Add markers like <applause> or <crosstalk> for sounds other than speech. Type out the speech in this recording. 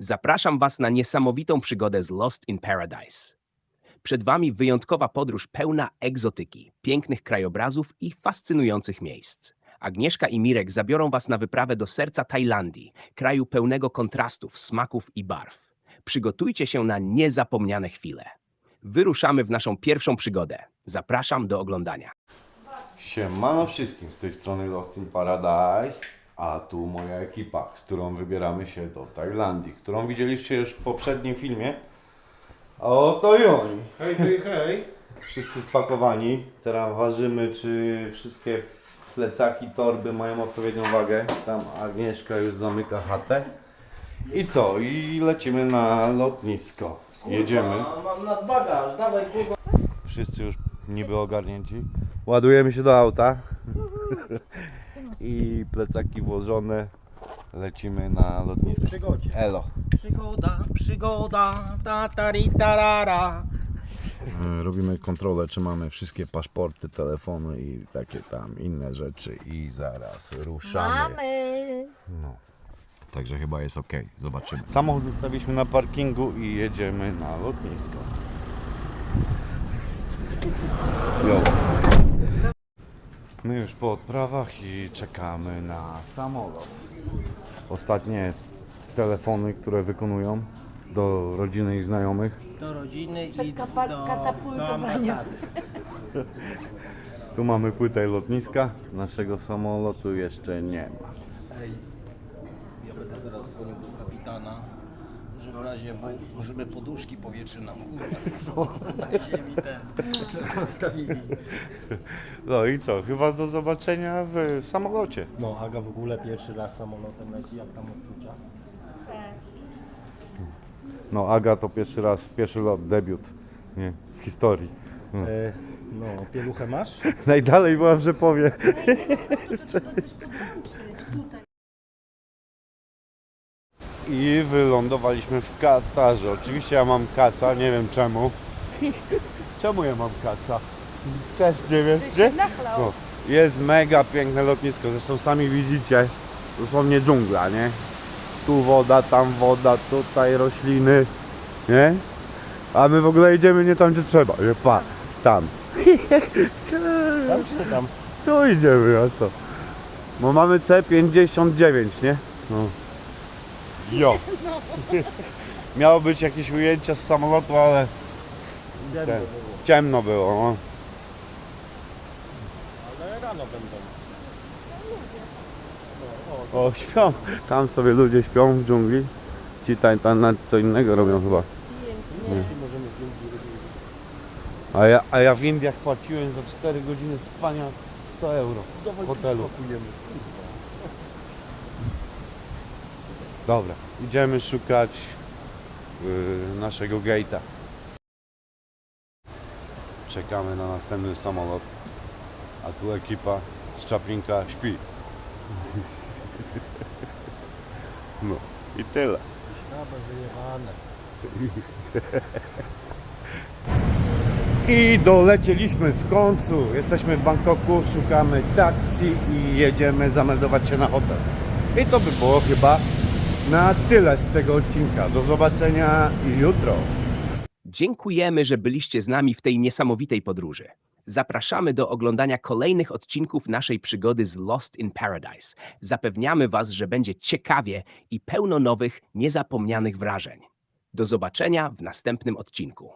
Zapraszam Was na niesamowitą przygodę z Lost in Paradise. Przed Wami wyjątkowa podróż pełna egzotyki, pięknych krajobrazów i fascynujących miejsc. Agnieszka i Mirek zabiorą Was na wyprawę do serca Tajlandii, kraju pełnego kontrastów, smaków i barw. Przygotujcie się na niezapomniane chwile. Wyruszamy w naszą pierwszą przygodę. Zapraszam do oglądania. Siemano wszystkim, z tej strony Lost in Paradise, a tu moja ekipa, z którą wybieramy się do Tajlandii, którą widzieliście już w poprzednim filmie. A oto i oni. Hej, hej, hej. Wszyscy spakowani. Teraz ważymy, czy wszystkie plecaki, torby mają odpowiednią wagę. Tam Agnieszka już zamyka chatę. I co? I lecimy na lotnisko. Jedziemy. Mam nadbagaż, dawaj kurwa. Wszyscy już niby ogarnięci. Ładujemy się do auta. I plecaki włożone. Lecimy na lotnisko. Przygodzie. Elo. Przygoda, przygoda, ta tari tarara. E, Robimy kontrolę, czy mamy wszystkie paszporty, telefony i takie tam inne rzeczy. I zaraz ruszamy. Mamy. No. Także chyba jest ok. Zobaczymy. Samochód zostawiliśmy na parkingu i jedziemy na lotnisko. Jo. My już po odprawach i czekamy na samolot. Ostatnie telefony, które wykonują do rodziny i znajomych. Do rodziny i do, ambasady. <laughs> Tu mamy płytę lotniska. Naszego samolotu jeszcze nie ma. Ej, ja będę zaraz dzwonił do kapitana, że w razie, bo, żeby poduszki powietrze nam kurwa, na ziemi ten. <laughs> No i co? Chyba do zobaczenia w samolocie. No, Aga w ogóle pierwszy raz samolotem leci, jak tam odczucia? No Aga to pierwszy raz, pierwszy lot, debiut nie, w historii. No. E, no, pieluchę masz? <laughs> Najdalej była w Rzepowie. I wylądowaliśmy w Katarze. Oczywiście ja mam kaca, nie wiem czemu. <laughs> Czemu ja mam kaca? Też nie wiesz? Nachlał. No, jest mega piękne lotnisko, zresztą sami widzicie, dosłownie dżungla, nie? Tu woda, tam woda, tutaj rośliny, nie? A my w ogóle idziemy nie tam, gdzie trzeba, nie? Pa, tam. <laughs> Tam czy nie tam? Tu idziemy, a co? Bo mamy C59, nie? No. Jo. Miało być jakieś ujęcia z samolotu, ale ten, ciemno było, no. Ale rano będą. O, śpią. Tam sobie ludzie śpią w dżungli. Ci tam, tam nawet co innego robią chyba. Zrobić. A ja, a ja w Indiach płaciłem za 4 godziny spania 100 euro w hotelu. Dobra, idziemy szukać yy, naszego gate'a. Czekamy na następny samolot, a tu ekipa z Czaplinka śpi. <laughs> No i tyle. I dolecieliśmy w końcu. Jesteśmy w Bangkoku, szukamy taksi i jedziemy zameldować się na hotel. I to by było chyba na tyle z tego odcinka. Do zobaczenia jutro. Dziękujemy, że byliście z nami w tej niesamowitej podróży. Zapraszamy do oglądania kolejnych odcinków naszej przygody z Lost in Paradise. Zapewniamy Was, że będzie ciekawie i pełno nowych, niezapomnianych wrażeń. Do zobaczenia w następnym odcinku.